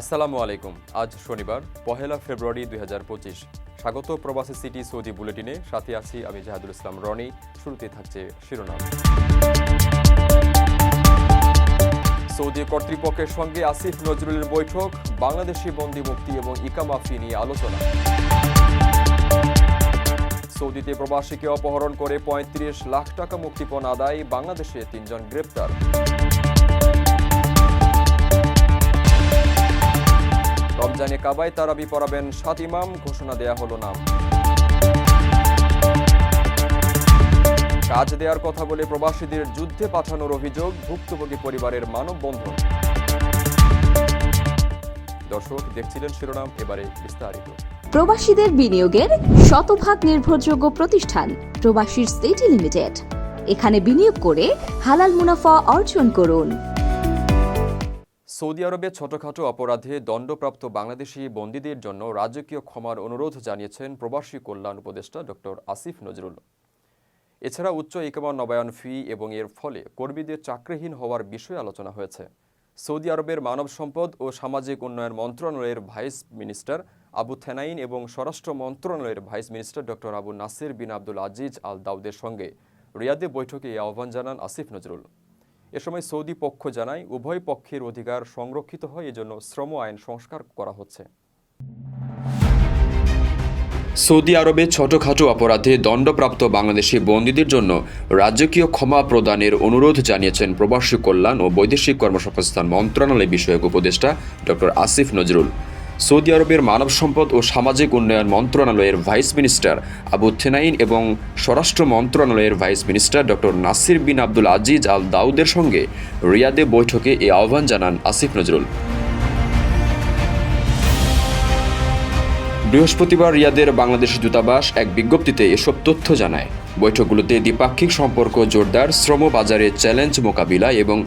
আসসালামু আলাইকুম। আজ শনিবার, পহেলা ফেব্রুয়ারি দুই হাজার পঁচিশ। স্বাগত প্রবাসী সিটি সৌদি বুলেটিনে। সাথে আছি আমি জাহাদুল ইসলাম রনি। শুরুতে থাকছে শিরোনাম। সৌদি কর্তৃপক্ষের সঙ্গে আসিফ নজরুলের বৈঠক, বাংলাদেশি বন্দি মুক্তি এবং ইকামাফি নিয়ে আলোচনা। সৌদিতে প্রবাসীকে অপহরণ করে পঁয়ত্রিশ লাখ টাকা মুক্তিপণ আদায়, বাংলাদেশে তিনজন গ্রেপ্তার। রমজানে কাবায় তারাবি পড়াবেন সাত ইমাম, ঘোষণা দেয়া হলো নাম। কাজ দেওয়ার কথা বলে প্রবাসীদের যুদ্ধে পাঠানোর অভিযোগ ভুক্তভোগী পরিবারের মানববন্ধন। দর্শক, দেখছিলেন শিরোনাম, এবারে বিস্তারিত। প্রবাসীদের বিনিয়োগের শতভাগ নির্ভরযোগ্য প্রতিষ্ঠান প্রবাসীর সিটি লিমিটেড। এখানে বিনিয়োগ করে হালাল মুনাফা অর্জন করুন। সৌদি আরবে ছোটখাটো অপরাধে দণ্ডপ্রাপ্ত বাংলাদেশি বন্দীদের জন্য রাজকীয় ক্ষমার অনুরোধ জানিয়েছেন প্রবাসী কল্যাণ উপদেষ্টা ডক্টর আসিফ নজরুল। এছাড়া উচ্চ ইকামা নবায়ন ফি এবং এর ফলে কর্মীদের চাকরিহীন হওয়ার বিষয়ে আলোচনা হয়েছে। সৌদি আরবের মানব সম্পদ ও সামাজিক উন্নয়ন মন্ত্রণালয়ের ভাইস মিনিস্টার আবু থেনাইন এবং স্বরাষ্ট্র মন্ত্রণালয়ের vice minister doctor Abu Nasir bin Abdul Aziz Al দাউদের সঙ্গে রিয়াদে বৈঠকে এই আহ্বান জানান আসিফ নজরুল। এ সময় সৌদি পক্ষ জানায়, উভয় পক্ষের অধিকার সংরক্ষিত হয়, এজন্য শ্রম আইন সংস্কার করা হচ্ছে। সৌদি আরবে ছোটখাটো অপরাধে দণ্ডপ্রাপ্ত বাংলাদেশি বন্দীদের জন্য রাজকীয় ক্ষমা প্রদানের অনুরোধ জানিয়েছেন প্রবাসী কল্যাণ ও বৈদেশিক কর্মসংস্থান মন্ত্রণালয় বিষয়ক উপদেষ্টা ডক্টর আসিফ নজরুল। সৌদি আরবের মানব সম্পদ ও সামাজিক উন্নয়ন মন্ত্রণালয়ের ভাইস মিনিস্টার আবু থেনাইন এবং স্বরাষ্ট্র মন্ত্রণালয়ের vice minister doctor Nasir bin Abdul Aziz Al দাউদের সঙ্গে রিয়াদে বৈঠকে এই আহ্বান জানান আসিফ নজরুল। বৃহস্পতিবার রিয়াদের বাংলাদেশি দূতাবাস এক বিজ্ঞপ্তিতে এসব তথ্য জানায়। বৈঠকগুলোতে দ্বিপাক্ষিক সম্পর্ক জোরদার শ্রম বাজারে চ্যালেঞ্জ মোকাবিলা এবং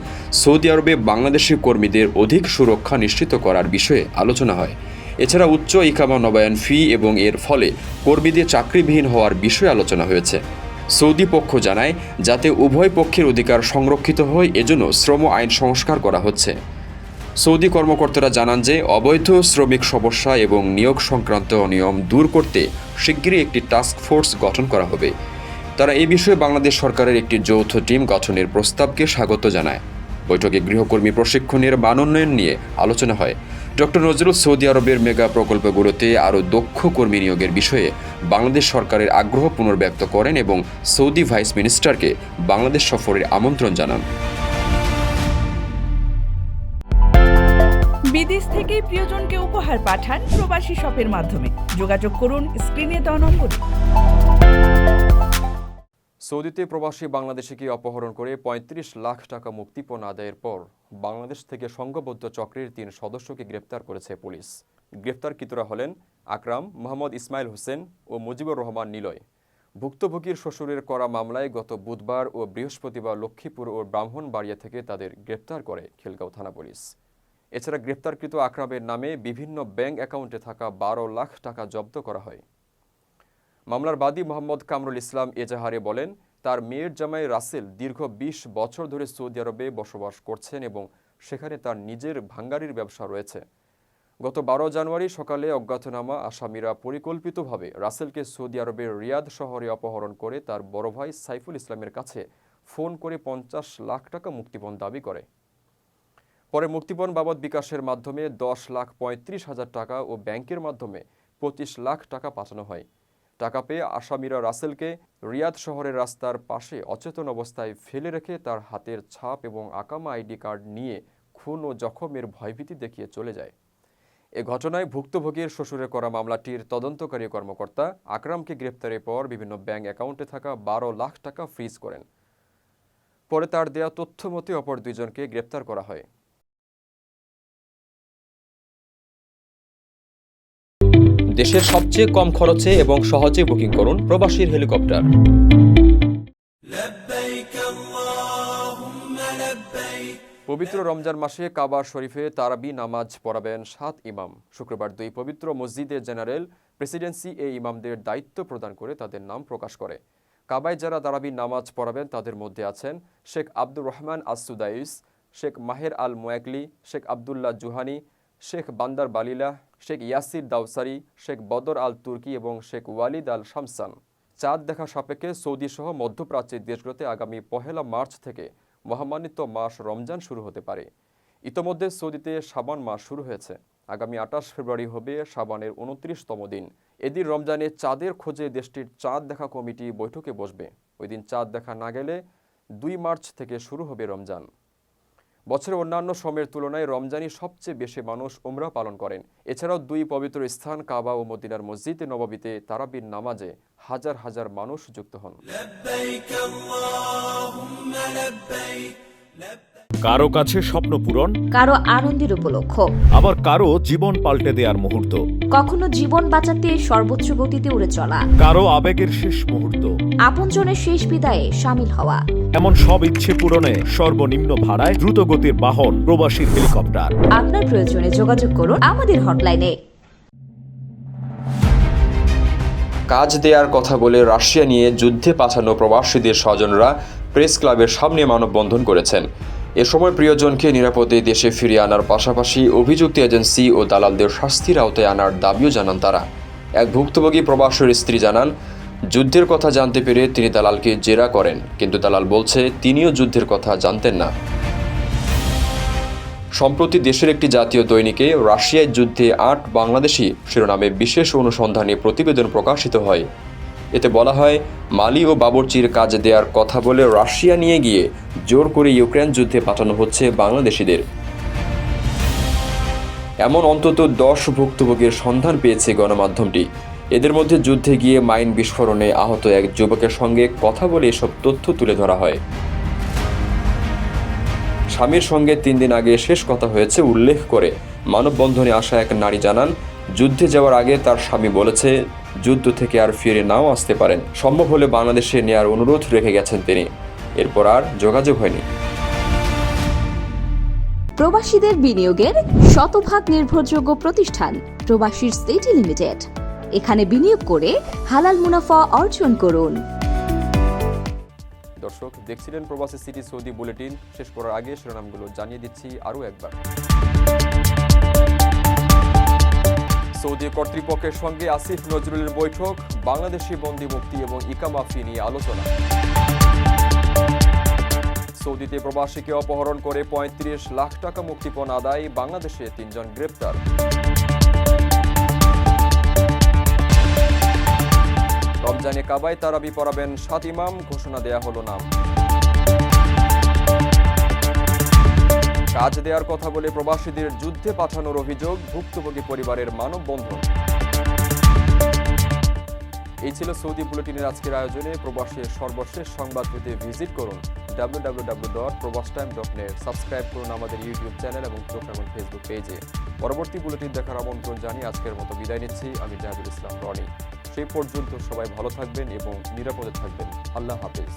সৌদি আরবে বাংলাদেশি কর্মীদের অধিক সুরক্ষা নিশ্চিত করার বিষয়ে আলোচনা হয়। এছাড়া উচ্চ ইকামা নবায়ন ফি এবং এর ফলে কর্মীদের চাকরিবিহীন হওয়ার বিষয়ে আলোচনা হয়েছে। সৌদি পক্ষ জানায়, যাতে উভয় পক্ষের অধিকার সংরক্ষিত হয়, এজন্য শ্রম আইন সংস্কার করা হচ্ছে। সৌদি কর্মকর্তারা জানান যে অবৈধ শ্রমিক সমস্যা এবং নিয়োগ সংক্রান্ত অনিয়ম দূর করতে শিগগিরই একটি টাস্ক ফোর্স গঠন করা হবে। তারা এ বিষয়ে বাংলাদেশ সরকারের একটি যৌথ টিম গঠনের প্রস্তাবকে স্বাগত জানায়। বৈঠকে গৃহকর্মী প্রশিক্ষণের মানোন্নয়ন নিয়ে আলোচনা হয়। ডক্টর নজরুল সৌদি আরবের মেগা প্রকল্পগুলোতে আরও দক্ষ কর্মী নিয়োগের বিষয়ে বাংলাদেশ সরকারের আগ্রহ পুনর্ব্যক্ত করেন এবং সৌদি ভাইস মিনিস্টারকে বাংলাদেশ সফরের আমন্ত্রণ জানান। বিদেশ থেকে প্রিয়জনকে উপহার পাঠান প্রবাসী শপের মাধ্যমে। যোগাযোগ করুন স্ক্রিনে দেওয়া নম্বরে। সৌদিতে প্রবাসী বাংলাদেশিকে অপহরণ করে ৩৫ লাখ টাকা মুক্তিপণ আদায়ের পর বাংলাদেশ থেকে সংঘবদ্ধ চক্রের তিন সদস্যকে গ্রেপ্তার করেছে পুলিশ। গ্রেপ্তারকৃতরা হলেন আকরাম, মোহাম্মদ ইসমাইল হোসেন ও মুজিবুর রহমান নিলয়। ভুক্তভোগীর শ্বশুরের করা মামলায় গত বুধবার ও বৃহস্পতিবার লক্ষ্মীপুর ও ব্রাহ্মণবাড়িয়া থেকে তাদের গ্রেপ্তার করে খিলগাঁও থানা পুলিশ। এছাড়া গ্রেপ্তারকৃত আকরামের নামে বিভিন্ন ব্যাংক অ্যাকাউন্টে থাকা বারো লাখ টাকা জব্দ করা হয়। মামলার বাদী মোহাম্মদ কামরুল ইসলাম এজাহারে বলেন, তার মেয়ের জামাই রাসেল দীর্ঘ ২০ বছর ধরে সৌদি আরবে বসবাস করছেন এবং সেখানে তার নিজের ভাঙ্গারির ব্যবসা রয়েছে। গত বারো জানুয়ারি সকালে অজ্ঞাতনামা আসামিরা পরিকল্পিতভাবে রাসেলকে সৌদি আরবের রিয়াদ শহরে অপহরণ করে তার বড় ভাই সাইফুল ইসলামের কাছে ফোন করে পঞ্চাশ লাখ টাকা মুক্তিপণ দাবি করে। পরে মুক্তিপণ বাবদ বিকাশের মাধ্যমে দশ লাখ পঁয়ত্রিশ হাজার টাকা ও ব্যাংকের মাধ্যমে পঁচিশ লাখ টাকা পাঠানো হয়। টাকা পেয়ে আসামিরা রাসেলকে রিয়াদ শহরের রাস্তার পাশে অচেতন অবস্থায় ফেলে রেখে তার হাতের ছাপ এবং আকামা আইডি কার্ড নিয়ে খুন ও জখমের ভয়ভীতি দেখিয়ে চলে যায়। এ ঘটনায় ভুক্তভোগীর শ্বশুরে করা মামলাটির তদন্তকারী কর্মকর্তা আকরামকে গ্রেপ্তারের পর বিভিন্ন ব্যাংক অ্যাকাউন্টে থাকা বারো লাখ টাকা ফ্রিজ করেন। পরে তার দেয়া তথ্য মতে অপর দুইজনকে গ্রেপ্তার করা হয়। দেশের সবচেয়ে কম খরচে এবং সহজে বুকিং করুন প্রবাসীর হেলিকপ্টার। পবিত্র রমজান মাসে কাবা শরীফে তারাবি নামাজ পড়াবেন সাত ইমাম। শুক্রবার দুই পবিত্র মসজিদে জেনারেল প্রেসিডেন্সি এই ইমামদের দায়িত্ব প্রদান করে তাদের নাম প্রকাশ করে। কাবায় যারা তারাবি নামাজ পড়াবেন তাদের মধ্যে আছেন শেখ আব্দুর রহমান আসুদাইস শেখ মাহের আল মোয়াকলি শেখ আবদুল্লাহ জুহানি শেখ বান্দার বালিলা, শেখ ইয়াসির দাউসারি শেখ বদর আল তুর্কি এবং শেখ ওয়ালিদ আল শামসান চাঁদ দেখা সাপেক্ষে সৌদি সহ মধ্যপ্রাচ্যের দেশগুলোতে আগামী পহেলা মার্চ থেকে মহামান্বিত মাস রমজান শুরু হতে পারে। ইতোমধ্যে সৌদিতে সাবান মাস শুরু হয়েছে। আগামী আঠাশ ফেব্রুয়ারি হবে সাবানের উনত্রিশতম দিন। এদিন রমজানে চাঁদের খোঁজে দেশটির চাঁদ দেখা কমিটি বৈঠকে বসবে। ওই দিন চাঁদ দেখা না গেলে দুই মার্চ থেকে শুরু হবে রমজান। বছরের অন্যান্য সময়ের তুলনায় রমজানই সবচেয়ে বেশি মানুষ উমরা পালন করেন। এছাড়াও দুই পবিত্র স্থান কাবা ও মদিনার মসজিদে নবাবিতে তারাবির নামাজে হাজার হাজার মানুষ যুক্ত হন। কারও কাছে স্বপ্ন পূরণ কারও আনন্দের উপলক্ষ। আবার কারও জীবন পাল্টে দেওয়ার মুহূর্ত। কখনো জীবন বাঁচাতে সর্বোচ্চ গতিতে উড়ে চলা। কারও আবেগের শেষ মুহূর্ত। আপনজনের শেষ বিদায়ে সামিল হওয়া। এমন সব ইচ্ছে পূরণে সর্বনিম্ন ভাড়ায় দ্রুত গতির বাহন প্রবাসীর হেলিকপ্টার। আপনার প্রয়োজনে যোগাযোগ করুন আমাদের হটলাইনে। কাজ দেওয়ার কথা বলে রাশিয়া নিয়ে যুদ্ধে পাঠানো প্রবাসীদের স্বজনরা প্রেস ক্লাবের সামনে মানববন্ধন করেছেন। এ সময় প্রিয়জনকে নিরাপদে দেশে ফিরিয়ে আনার পাশাপাশি অভিযুক্ত এজেন্সি ও দালালদের শাস্তির আওতায় আনার দাবিও জানান তারা। এক ভুক্তভোগী প্রবাসের স্ত্রী জানান, যুদ্ধের কথা জানতে পেরে তিনি দালালকে জেরা করেন, কিন্তু দালাল বলছে তিনিও যুদ্ধের কথা জানতেন না। সম্প্রতি দেশের একটি জাতীয় দৈনিকে রাশিয়ার যুদ্ধে আট বাংলাদেশি শিরোনামে বিশেষ অনুসন্ধানী প্রতিবেদন প্রকাশিত হয়। এতে বলা হয়, মালি ও বাবরচির কাজ দেওয়ার কথা বলে রাশিয়া নিয়ে গিয়ে জোর করে ইউক্রেন যুদ্ধে পাঠানো হচ্ছে বাংলাদেশিদের। এমন অন্তত দশ ভুক্তভোগীর সন্ধান পেয়েছে গণমাধ্যমটি। এদের মধ্যে যুদ্ধে গিয়ে মাইন বিস্ফোরণে আহত এক যুবকের সঙ্গে কথা বলে এসব তথ্য তুলে ধরা হয়। স্বামীর সঙ্গে তিন দিন আগে শেষ কথা হয়েছে উল্লেখ করে মানববন্ধনে আসা এক নারী জানান, যুদ্ধে যাওয়ার আগে তার স্বামী বলেছে যুদ্ধ থেকে আর ফিরে নাও আসতে পারেন। সম্ভব হলে বাংলাদেশে নেয়ার অনুরোধ রেখে গেছেন তিনি। এরপর আর যোগাযোগ হয়নি। প্রবাসীদের বিনিয়োগের শতভাগ নির্ভরযোগ্য প্রতিষ্ঠান প্রবাসীর সিটি লিমিটেড। এখানে বিনিয়োগ করে হালাল মুনাফা অর্জন করুন। দর্শক দেখছিলেন প্রবাসী সিটি সৌদি বুলেটিন। শেষ করার আগে শিরোনামগুলো জানিয়ে দিচ্ছি আরও একবার। সৌদি কর্তৃপক্ষের সঙ্গে আসিফ নজরুলের বৈঠক, বাংলাদেশি বন্দি মুক্তি এবং ইকামাফি নিয়ে আলোচনা। সৌদিতে প্রবাসীকে অপহরণ করে পঁয়ত্রিশ লাখ টাকা মুক্তিপণ আদায়, বাংলাদেশে তিনজন গ্রেপ্তার। রমজানে কাবায় তারাবি পড়াবেন সাত ইমাম, ঘোষণা দেয়া হলো নাম। কাজ দেওয়ার কথা বলে প্রবাসীদের যুদ্ধে পাঠানোর অভিযোগ ভুক্তভোগী পরিবারের মানববন্ধন। এই ছিল সৌদি বুলেটিনের আজকের আয়োজনে প্রবাসের সর্বশেষ সংবাদ পেতে ভিজিট করুন W W W Probash Time subscribe করুন আমাদের ইউটিউব চ্যানেল এবং চোখ রাখুন ফেসবুক পেজে। পরবর্তী বুলেটিন দেখার আমন্ত্রণ জানিয়ে আজকের মতো বিদায় নিচ্ছি। আমি জাহাদুল ইসলাম রনি। সেই পর্যন্ত সবাই ভালো থাকবেন এবং নিরাপদে থাকবেন। আল্লাহ হাফেজ।